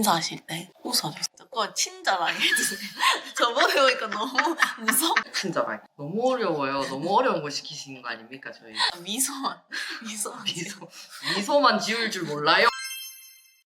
인사하실 때 웃어주세요. 그거 친절하게 해주세요. 저번에 오니까 너무 무서워. 친절하게. 너무 어려워요. 너무 어려운 거 시키시는 거 아닙니까 저희? 미소만 미소만 미소 미소만 지울 줄 몰라요.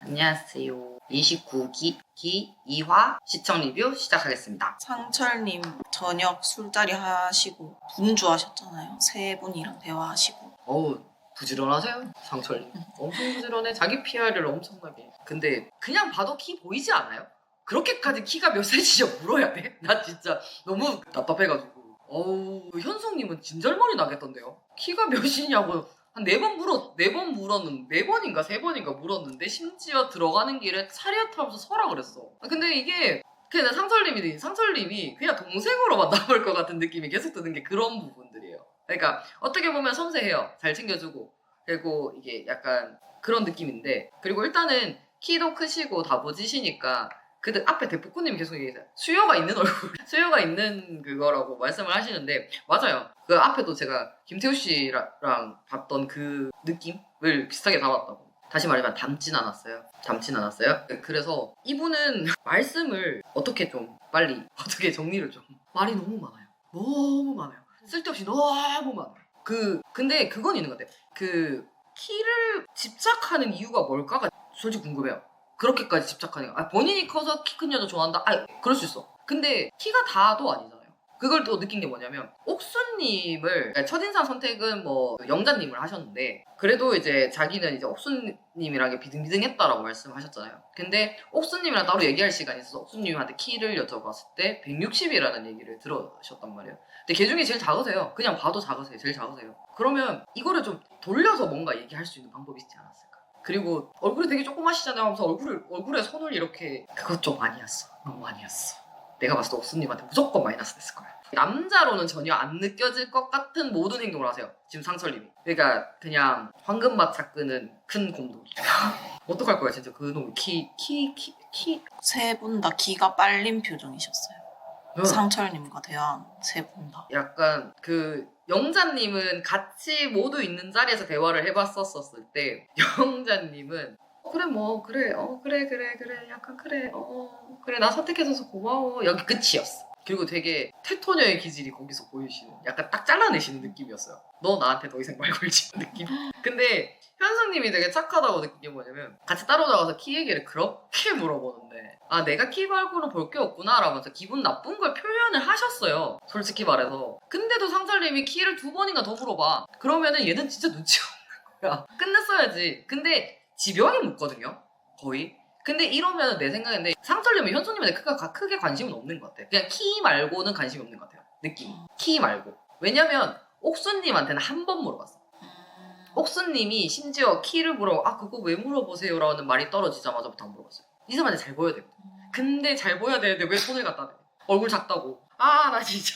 안녕하세요. 29기 기 2화 시청 리뷰 시작하겠습니다. 상철님 저녁 술자리 하시고 분주하셨잖아요. 세 분이랑 대화하시고 어우 부지런하세요 상철님. 엄청 부지런해. 자기 PR을 엄청나게. 근데 그냥 봐도 키 보이지 않아요? 그렇게까지 키가 몇 센치죠 물어야 돼? 나 진짜 너무 답답해가지고. 어우 현숙님은 진절머리 나겠던데요. 키가 몇이냐고 한 네 번 물었 네 번 물었는 네 번인가 세 번인가 물었는데 심지어 들어가는 길에 차리어 타면서 서라 그랬어. 아, 근데 이게 그냥 상철님이 상철님이 그냥 동생으로만 남을 것 같은 느낌이 계속 드는 게 그런 부분들이에요. 그러니까 어떻게 보면 섬세해요. 잘 챙겨주고 그리고 이게 약간 그런 느낌인데 그리고 일단은 키도 크시고 다부지시니까 그 앞에 대포꾸님이 계속 얘기해요. 수요가 있는 얼굴, 수요가 있는 그거라고 말씀을 하시는데 맞아요. 그 앞에도 제가 김태우 씨랑 봤던 그 느낌을 비슷하게 담았다고. 다시 말하면 닮진 않았어요. 닮진 않았어요. 그래서 이분은 말씀을 어떻게 좀 빨리 어떻게 정리를 좀 말이 너무 많아요. 너무 많아요. 쓸데없이 너무 많아요. 그 근데 그건 있는 것 같아요. 그 키를 집착하는 이유가 뭘까가 솔직히 궁금해요. 그렇게까지 집착하는 거. 아, 본인이 커서 키 큰 여자 좋아한다? 아, 그럴 수 있어. 근데 키가 다도 아니잖아요. 그걸 또 느낀 게 뭐냐면 옥수님을 그러니까 첫인상 선택은 뭐 영자님을 하셨는데 그래도 이제 자기는 이제 옥수님이랑 비등비등했다라고 말씀하셨잖아요. 근데 옥수님이랑 따로 얘기할 시간이 있어서 옥수님한테 키를 여쭤봤을 때 160이라는 얘기를 들으셨단 말이에요. 근데 걔 중에 제일 작으세요. 그냥 봐도 작으세요. 제일 작으세요. 그러면 이거를 좀 돌려서 뭔가 얘기할 수 있는 방법이 있지 않았을까? 그리고 얼굴이 되게 조그마시잖아요 하면서 얼굴을, 얼굴에 손을 이렇게 그것 좀 아니었어. 너무 아니었어. 내가 봤을 때 옥수님한테 무조건 마이너스 됐을 거야. 남자로는 전혀 안 느껴질 것 같은 모든 행동을 하세요. 지금 상철님이. 그러니까 그냥 황금맛 삭끄는 큰 곰돌이. 어떡할 거야 진짜 그놈이 키, 키, 키, 키. 세 분 다 기가 빨린 표정이셨어요. 응. 상철님과 대화한 세 분 다. 약간 그 영자님은 같이 모두 있는 자리에서 대화를 해봤었을 때 영자님은 어, 그래 뭐 그래. 어 그래 그래 그래. 약간 그래. 어 그래. 나 선택해줘서 고마워. 여기 끝이었어. 그리고 되게 테토녀의 기질이 거기서 보이시는 약간 딱 잘라내시는 느낌이었어요. 너 나한테 더 이상 말 걸지 마 느낌. 근데 현숙님이 되게 착하다고 느낀 게 뭐냐면 같이 따로 나가서 키 얘기를 그렇게 물어보는데 아 내가 키 말고는 볼 게 없구나 라면서 기분 나쁜 걸 표현을 하셨어요. 솔직히 말해서. 근데도 상철님이 키를 두 번인가 더 물어봐. 그러면은 얘는 진짜 눈치가 없는 거야. 끝냈어야지. 근데 집요하게 묻거든요. 거의. 근데 이러면 내 생각인데 상철님은 현숙님한테 크게, 크게 관심은 없는 것 같아 그냥 키 말고는 관심이 없는 것 같아요. 느낌. 키 말고. 왜냐면 옥수님한테는 한 번 물어봤어. 음, 옥수님이 심지어 키를 물어 아 그거 왜 물어보세요? 라는 말이 떨어지자마자부터 안 물어봤어요. 이 사람한테 잘 보여야 되거든 근데 잘 보여야 되는데 왜 손을 갖다 대? 얼굴 작다고. 아 나 진짜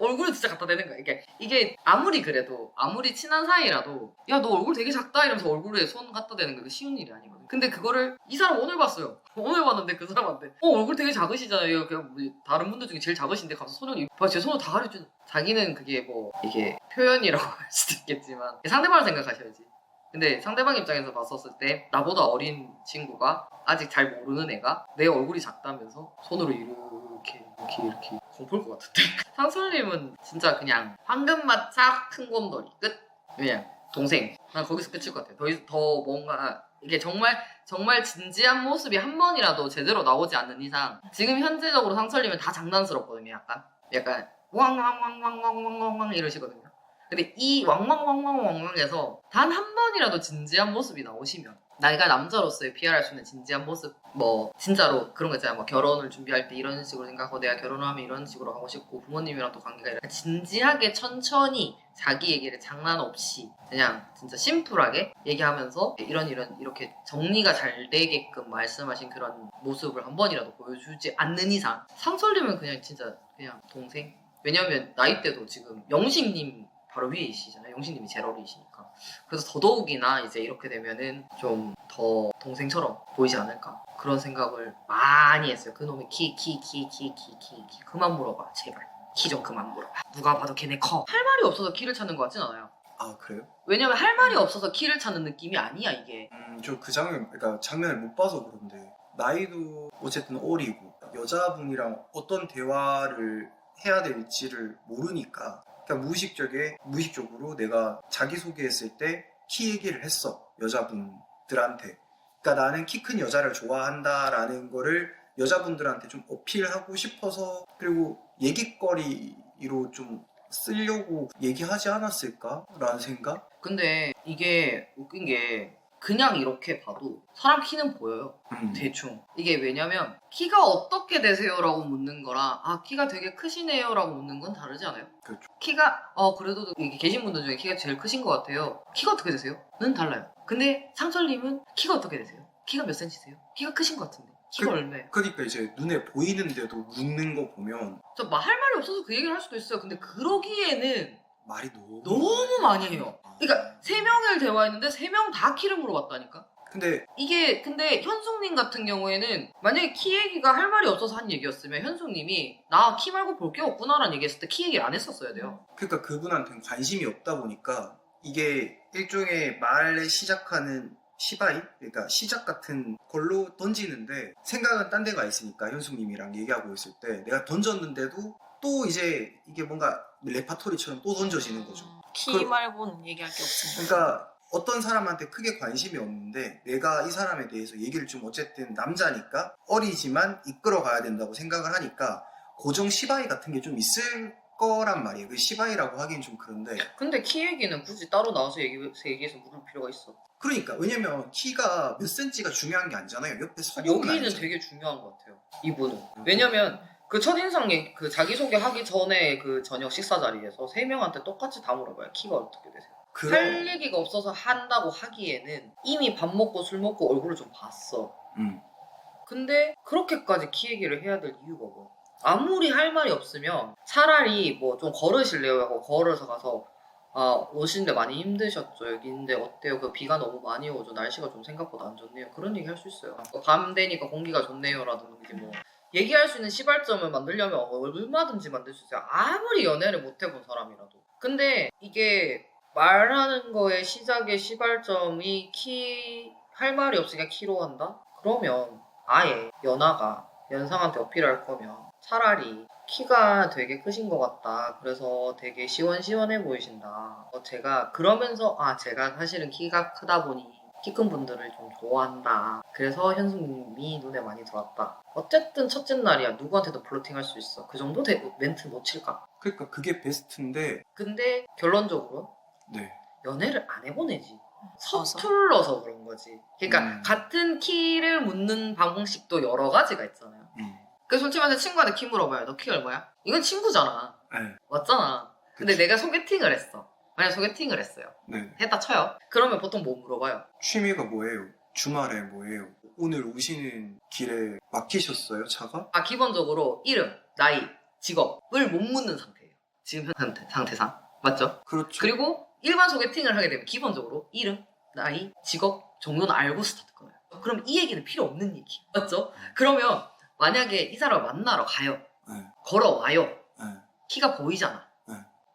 얼굴을 진짜 갖다 대는 거야. 이게 이게 아무리 그래도 아무리 친한 사이라도 야 너 얼굴 되게 작다 이러면서 얼굴에 손 갖다 대는 게 쉬운 일이 아니거든. 근데 그거를 이 사람 오늘 봤어요. 오늘 봤는데 그 사람한테 어 얼굴 되게 작으시잖아요. 그냥 뭐 다른 분들 중에 제일 작으신데 가서 손을 봐제 손을 다 가려준 자기는 그게 뭐 이게 표현이라고 할 수도 있겠지만 상대방을 생각하셔야지. 근데 상대방 입장에서 봤었을 때 나보다 어린 친구가 아직 잘 모르는 애가 내 얼굴이 작다면서 손으로 이렇게 이렇게 이렇게 먹을 것 같은데. 상솔님은 진짜 그냥 황금 마차 큰 곰돌이 끝. 그냥 동생. 난 거기서 끝일 것 같아. 더, 이- 더 뭔가 이게 정말 정말 진지한 모습이 한 번이라도 제대로 나오지 않는 이상 지금 현재적으로 상철님은 다 장난스럽거든요. 약간 약간 왕왕왕왕왕왕왕왕 이러시거든요. 근데 이 왕왕왕왕왕왕에서 단 한 번이라도 진지한 모습이 나오시면 내가 남자로서의 PR할 수 있는 진지한 모습 뭐 진짜로 그런 거 있잖아요. 뭐 결혼을 준비할 때 이런 식으로 생각하고 내가 결혼을 하면 이런 식으로 하고 싶고 부모님이랑 또 관계가 이렇게 진지하게 천천히 자기 얘기를 장난 없이 그냥 진짜 심플하게 얘기하면서 이런 이런 이렇게 정리가 잘 되게끔 말씀하신 그런 모습을 한 번이라도 보여주지 않는 이상 상설님은 그냥 진짜 그냥 동생? 왜냐면 나이대도 지금 영식님 바로 위이시잖아요. 영식님이 제일 어리시니까 그래서 더더욱이나 이제 이렇게 되면은 좀 더 동생처럼 보이지 않을까? 그런 생각을 많이 했어요. 그놈의 키 키 키 키 키 키 키. 그만 물어봐 제발. 키 좀 그만 물어봐 누가 봐도 걔네 커. 할 말이 없어서 키를 찾는 것 같진 않아요. 아 그래요? 왜냐면 할 말이 없어서 키를 찾는 느낌이 아니야 이게. 음, 저그 장면, 그러니까 장면을 못 봐서 그런데 나이도 어쨌든 어리고 여자분이랑 어떤 대화를 해야 될지를 모르니까 그냥 무의식적에 무의식적으로 내가 자기소개했을 때 키 얘기를 했어 여자분들한테 그러니까 나는 키 큰 여자를 좋아한다라는 거를 여자분들한테 좀 어필하고 싶어서 그리고 얘기거리로 좀 쓰려고 얘기하지 않았을까라는 생각? 근데 이게 웃긴 게 그냥 이렇게 봐도 사람 키는 보여요. 음. 대충. 이게 왜냐면 키가 어떻게 되세요라고 묻는 거랑 아 키가 되게 크시네요라고 묻는 건 다르지 않아요? 그렇죠. 키가 어 그래도 여기 계신 분들 중에 키가 제일 크신 것 같아요. 키가 어떻게 되세요?는 달라요. 근데 상철님은 키가 어떻게 되세요? 키가 몇 센치세요? 키가 크신 것 같은데 키가 그- 얼마예요? 그러니까 이제 눈에 보이는데도 묻는 거 보면 저 할 말이 없어서 그 얘기를 할 수도 있어요. 근데 그러기에는 말이 너무 너무 많이 해요. 그러니까 세 명을 대화했는데 세 명 다 키를 물어봤다니까. 근데 이게 근데 현숙님 같은 경우에는 만약에 키 얘기가 할 말이 없어서 한 얘기였으면 현숙님이 나 키 말고 볼 게 없구나라는 얘기했을 때 키 얘기를 안 했었어야 돼요. 그러니까 그분한테는 관심이 없다 보니까 이게 일종의 말에 시작하는 시바이 그러니까 시작 같은 걸로 던지는데 생각은 딴 데가 있으니까 현숙님이랑 얘기하고 있을 때 내가 던졌는데도 또 이제 이게 뭔가 레파토리처럼 또 던져지는 거죠. 키 그- 말고는 얘기할 게 없으니까. 그러니까 어떤 사람한테 크게 관심이 없는데 내가 이 사람에 대해서 얘기를 좀 어쨌든 남자니까 어리지만 이끌어 가야 된다고 생각을 하니까 고정 시바이 같은 게 좀 있을 거란 말이에요. 그 시바이라고 하기엔 좀 그런데 근데 키 얘기는 굳이 따로 나와서 얘기, 얘기해서 물을 필요가 있어. 그러니까 왜냐면 키가 몇 센치가 중요한 게 아니잖아요. 옆에 아, 서보면 여기는. 되게 중요한 것 같아요. 이분은 왜냐면 그 첫인상 얘기, 그 자기소개 하기 전에 그 저녁 식사 자리에서 세 명한테 똑같이 다 물어봐요. 키가 어떻게 되세요? 그런 할 얘기가 없어서 한다고 하기에는 이미 밥 먹고 술 먹고 얼굴을 좀 봤어. 음. 근데 그렇게까지 키 얘기를 해야 될 이유가 뭐야? 아무리 할 말이 없으면 차라리 뭐 좀 걸으실래요? 하고 걸어서 가서 아 오시는데 많이 힘드셨죠? 여기인데 어때요? 그 비가 너무 많이 오죠? 날씨가 좀 생각보다 안 좋네요. 그런 얘기 할 수 있어요. 뭐밤 되니까 공기가 좋네요라든지 뭐 얘기할 수 있는 시발점을 만들려면 얼마든지 만들 수 있어요. 아무리 연애를 못 해본 사람이라도. 근데 이게 말하는 거의 시작의 시발점이 키 할 말이 없으니까 키로 한다? 그러면 아예 연하가 연상한테 어필할 거면 차라리 키가 되게 크신 것 같다. 그래서 되게 시원시원해 보이신다. 어, 제가 그러면서 아 제가 사실은 키가 크다 보니 키 큰 분들을 좀 좋아한다. 그래서 현숙님이 눈에 많이 들어왔다. 어쨌든 첫째 날이야. 누구한테도 플로팅 할 수 있어. 그 정도 대- 멘트 놓칠까? 그러니까 그게 베스트인데 근데 결론적으로 네. 연애를 안. 서서. 서툴러서 그런 거지. 그러니까 음. 같은 키를 묻는 방식도 여러 가지가 있잖아요. 음. 그 솔직히 말해서 친구한테 키 물어봐요. 너 키 얼마야? 이건 친구잖아. 네. 맞잖아. 근데 그치. 내가 소개팅을 했어. 만약 소개팅을 했어요. 네. 했다 쳐요. 그러면 보통 뭐 물어봐요? 취미가 뭐예요? 주말에 뭐예요? 오늘 오시는 길에 막히셨어요, 차가? 아 기본적으로 이름, 나이, 직업을 못 묻는 상태예요. 지금 현 상태, 상태 상. 맞죠? 그렇죠. 그리고 일반 소개팅을 하게 되면 기본적으로 이름, 나이, 직업 정도는 알고 스타트 끊어요. 그럼 이 얘기는 필요 없는 얘기. 맞죠? 그러면 만약에 이 사람을 만나러 가요. 네. 걸어와요. 네. 키가 보이잖아.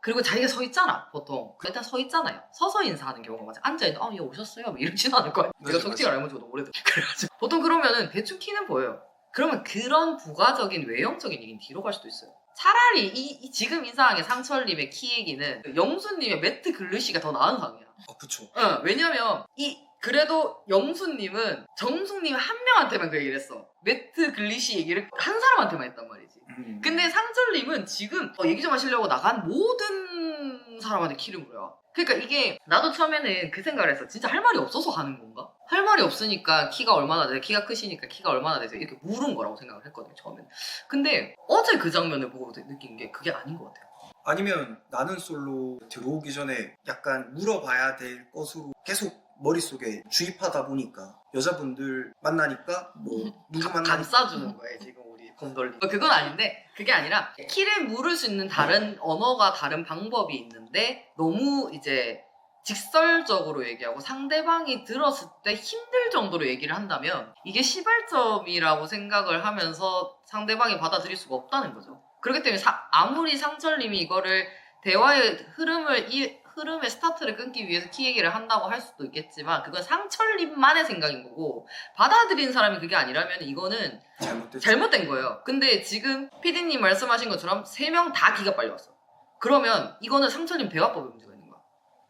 네. 그리고 자기가 서 있잖아, 보통. 일단 서 있잖아요. 서서 인사하는 경우가 많아. 앉아있는, 아, 얘 오셨어요? 뭐 이러지는 않을 거야. 내가 맞아. 알면 지고 너무 오래됐어. 그래가지고. 보통 그러면은 대충 키는 보여요. 그러면 그런 부가적인 외형적인 얘기는 뒤로 갈 수도 있어요. 차라리 이, 이 지금 이 상황의 상철님의 키 얘기는 영수님의 매트 글루시가 더 나은 상황이야. 아, 그쵸. 응, 왜냐면 이 그래도 영수님은 정숙님 한 명한테만 그 얘기를 했어. 매트 글리시 얘기를 한 사람한테만 했단 말이지. 음. 근데 상철님은 지금 어, 얘기 좀 하시려고 나간 모든 사람한테 키를 물어요. 그러니까 이게 나도 처음에는 그 생각을 했어. 진짜 할 말이 없어서 하는 건가? 할 말이 없으니까 키가 얼마나 되세요? 키가 크시니까 키가 얼마나 되세요? 이렇게 물은 거라고 생각을 했거든요, 처음에는. 근데 어제 그 장면을 보고 느낀 게 그게 아닌 것 같아요. 아니면 나는 솔로 들어오기 전에 약간 물어봐야 될 것으로 계속 머릿속에 주입하다 보니까 여자분들 만나니까 뭐 누구 가- 만나 감싸주는 거예요 지금 곰돌리 그건 아닌데 그게 아니라 키를 물을 수 있는 다른 언어가 다른 방법이 있는데 너무 이제 직설적으로 얘기하고 상대방이 들었을 때 힘들 정도로 얘기를 한다면 이게 시발점이라고 생각을 하면서 상대방이 받아들일 수가 없다는 거죠. 그렇기 때문에 사- 아무리 상철님이 이거를 대화의 흐름을 이 흐름의 스타트를 끊기 위해서 키 얘기를 한다고 할 수도 있겠지만 그건 상철님만의 생각인 거고 받아들인 사람이 그게 아니라면 이거는 잘못됐죠. 잘못된 거예요. 근데 지금 피디님 말씀하신 것처럼 세 명 다 기가 빨리 왔어. 그러면 이거는 상철님 대화법에 문제가 있는 거야.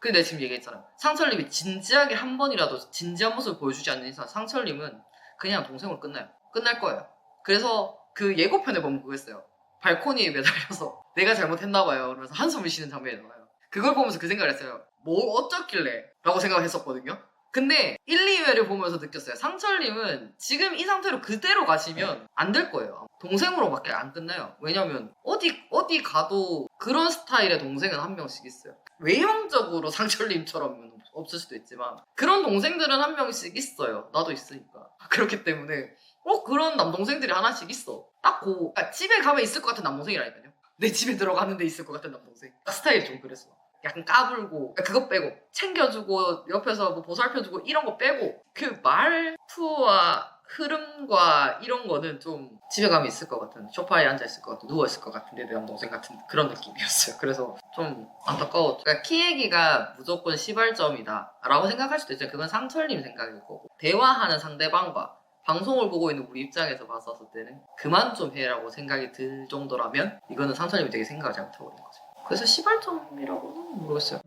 근데 내가 지금 얘기했잖아. 상철님이 진지하게 한 번이라도 진지한 모습을 보여주지 않는 이상 상철님은 그냥 동생으로 끝나요. 끝날 거예요. 그래서 그 예고편에 보면 그거 있어요. 발코니에 매달려서 내가 잘못했나 봐요. 그러면서 한숨을 쉬는 장면이 나와요. 그걸 보면서 그 생각을 했어요. 뭘 어쩌길래? 라고 생각을 했었거든요. 근데 1, 2회를 보면서 느꼈어요. 상철님은 지금 이 상태로 그대로 가시면 안 될 거예요. 동생으로밖에 안 끝나요. 왜냐면 어디 어디 가도 그런 스타일의 동생은 한 명씩 있어요. 외형적으로 상철님처럼 없을 수도 있지만 그런 동생들은 한 명씩 있어요. 나도 있으니까. 그렇기 때문에 어 그런 남동생들이 하나씩 있어. 딱 고. 그러니까 집에 가면 있을 것 같은 남동생이라니까요. 내 집에 들어가는 데 있을 것 같은 남동생. 딱 스타일이 좀 그랬어. 약간 까불고 그러니까 그거 빼고 챙겨주고 옆에서 뭐 보살펴주고 이런 거 빼고 그 말투와 흐름과 이런 거는 좀 집에 가면 있을 것 같은 소파에 앉아 있을 것 같은 누워 있을 것 같은 내 남동생 같은 그런 느낌이었어요. 그래서 좀 안타까워. 그러니까 키 얘기가 무조건 시발점이다라고 생각할 수도 있어요. 그건 상철님 생각일 거고 대화하는 상대방과 방송을 보고 있는 우리 입장에서 봤었을 때는 그만 좀 해라고 생각이 들 정도라면 이거는 상철님이 되게 생각을 잘못하고 있는 거죠. 그래서 시발점이라고는 모르겠어요.